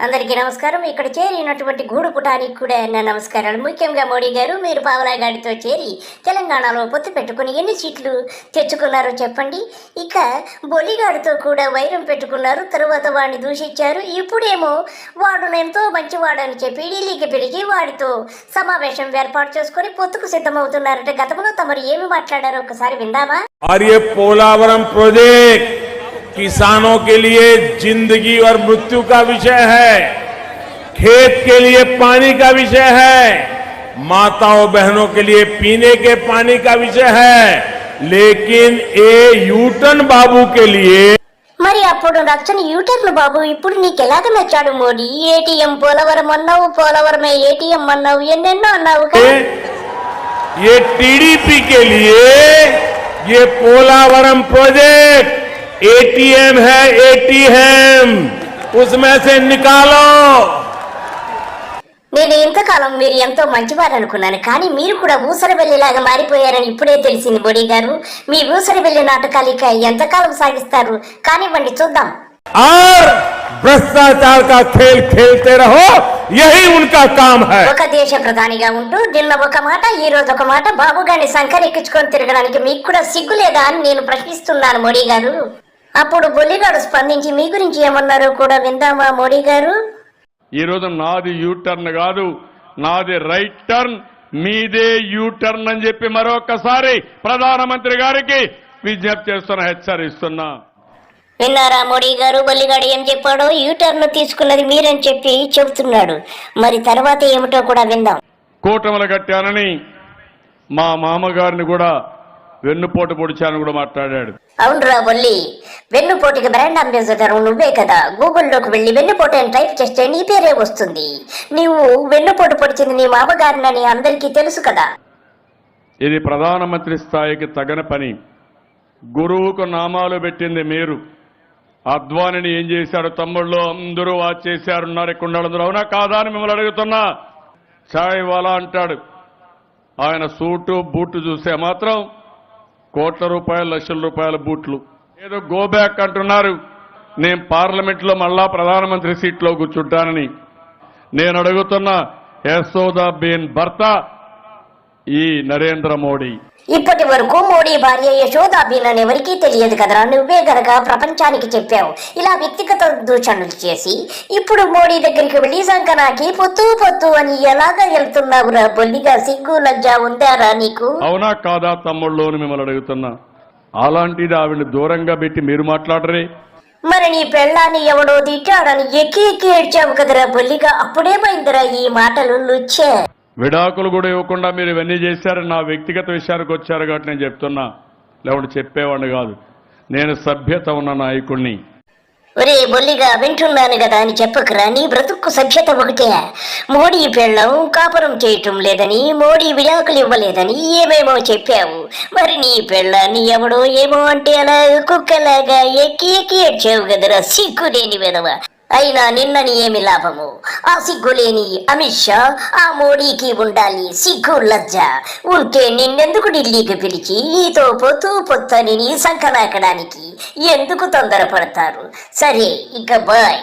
అందరికీ నమస్కారం. ఇక్కడ చేరినటువంటి గూడు పుటానికి కూడా నా నమస్కారాలు. ముఖ్యంగా మోడీ గారు మీరు పావలాగాడితో చేరి తెలంగాణలో పొత్తు పెట్టుకుని ఎన్ని సీట్లు తెచ్చుకున్నారో చెప్పండి. ఇక బొలిగాడితో కూడా వైరం పెట్టుకున్నారు. తర్వాత వాడిని దూషించారు. ఇప్పుడేమో వాడు ఎంతో మంచివాడని చెప్పి ఢిల్లీకి పెరిగి వాడితో సమావేశం ఏర్పాటు చేసుకుని పొత్తుకు సిద్ధమవుతున్నారంటే. గతంలో తమరు ఏమి మాట్లాడారో ఒకసారి విందామా? ప్రాజెక్ట్. किसानों के लिए ज़िंदगी और मृत्यु का विषय है। खेत के लिए पानी का विषय है। माताओं बहनों के लिए पीने के पानी का विषय है। लेकिन ये यूटन बाबू के लिए मरी అప్పుడు रक्षण యూటర్లు बाबू ఇప్పుడు నీకు ఎలాగ నచ్చాడు మోడీ? ఏటీఎం పోలవరం में एटीएम ఏటీఎం అన్నావు ఎన్నెన్నో ये टीडीपी के लिए ये पोलावरम प्रोजेक्ट एटीएम है एटीएम उसमें से निकालो నేను ఇంతకాలం మీరు ఎంతో మంచివారు అనుకున్నాను కానీ మీరు కూడా ఊసరవెల్లిలాగా మారిపోయారని ఇప్పుడే తెలిసింది బొడి గారు మీ ఊసరవెల్లి నాటకాలు ఇక ఎంతకాలం సాగిస్తారు కానివ్వండి చూద్దాం और भ्रष्टाचार का खेल खेलते रहो यही उनका काम है ఒక దేశ ప్రధానిగా ఉంటూ నిన్న ఒక మాట ఈ రోజు ఒక మాట బాబు గారిని సంకరెక్కించుకొని తిరగడానికి మీకు కూడా సిగ్గు లేదా అని నేను ప్రశ్నిస్తున్నాను మోడీ గారు అప్పుడు బొల్లిగాడు స్పందించి మీ గురించి ఏమన్నారో కూడా విందామా మోడీ గారు? ఈ రోజు నాది యూ టర్న్ కాదు నాది రైట్ టర్న్ మీదే యూ టర్న్ అని చెప్పి మరొకసారి ప్రధానమంత్రి గారికి విజ్ఞప్తి చేస్తున్నా హెచ్చరిస్తున్నా. విన్నారా మోడీ గారు బొల్లిగాడు ఏం చెప్పాడో? యూటర్న్ తీసుకున్నది మీరని చెప్పి చెబుతున్నాడు. మరి తర్వాత ఏమిటో కూడా విందాం. కూటములు కట్టానని మా మామగారిని కూడా వెన్నుపోటు పొడిచానని కూడా మాట్లాడాడు. అవునరా బొల్లి. వెన్నుపోటుకి బ్రాండ్ అంబాసిడర్ నువ్వే కదా. గూగుల్లోకి వెళ్ళి వెన్నుపోటు అని టైప్ చేస్తే నీ పేరే వస్తుంది. నీవు వెన్నుపోటు పొడిచింది నీ మామగారినని అందరికీ తెలుసు కదా. ఇది ప్రధానమంత్రి స్థాయికి తగని పని. గురువుకు నామాలు పెట్టింది మీరు. అద్వానిని ఏం చేశారు తమ్ముళ్ళు? అందరూ వాచ్ చేశారు. ఉన్నారు ఇక్కడ అందరూ అవునా కాదా అని మిమ్మల్ని అడుగుతున్నా. చాయ్ వాలా అంటాడు. ఆయన సూటు బూటు చూస్తే మాత్రం కోట్ల రూపాయలు లక్షల రూపాయల బూట్లు. ఏదో గో బ్యాక్ అంటున్నారు. నేను పార్లమెంట్లో మళ్ళా ప్రధానమంత్రి సీట్లో కూర్చుంటానని. నేను అడుగుతున్న యశోదా బీన్ భర్త ఈ నరేంద్ర మోడీ. ఇప్పటి వరకు మోడీ భార్య యశోదాబీన్ అని ఎవరికీ తెలియదు కదరా? నువ్వే గనక ప్రపంచానికి చెప్పావు. ఇలా వ్యక్తిగత దూషణలు చేసి ఇప్పుడు మోడీ దగ్గరికి వెళ్ళి సంకనాకి పొత్తు పొత్తు అని ఎలాగా వెళ్తున్నావురా బొల్లిగా సిగ్గు లజ్జ ఉందారా నీకు? అవునా కాదా తమ్ముళ్ళు మిమ్మల్ని అడుగుతున్నా. అలాంటిది ఆవిడని దూరంగా పెట్టి మీరు మాట్లాడరే. మరి నీ పెళ్ళాన్ని ఎవడో తిట్టాడని ఎక్కి ఎక్కి ఏడ్చావు కదరా బొల్లిగా? అప్పుడేమైందిరా ఈ మాటలు లుచ్చే. విడాకులు కూడా ఇవ్వకుండా మీరు ఇవన్నీ చేశారని నా వ్యక్తిగత విషయానికి వచ్చారు కాబట్టి నేను చెప్తున్నా. లేకుంటే చెప్పేవాడిని కాదు. నేను సభ్యత ఉన్న నాయకుణ్ణి. ఒరే బొల్లిగా వింటున్నాను కదా అని చెప్పకురా. నీ బ్రతుక్కు సభ్యత ఒకటే. మోడీ పెళ్ళం కాపురం చేయటం లేదని మోడీ విడాకులు ఇవ్వలేదని ఏమేమో చెప్పావు. మరి నీ పెళ్ళాన్ని ఎవడో ఏమో అంటే అలా కుక్కలాగా ఎక్కి ఎక్కి ఏడ్చావు కదరా. సిగ్గు లేని విధవా. అయినా నిన్నని ఏమి లాభము? ఆ సిగ్గులేని అమిత్ షా ఆ మోడీకి ఉండాలి సిగ్గు లజ్జ. ఉంటే నిన్నెందుకు ఢిల్లీకి పిలిచి ఈతో పొత్తు పొత్తని సంకనాకడానికి ఎందుకు తొందరపడతారు? సరే ఇక బాయ్.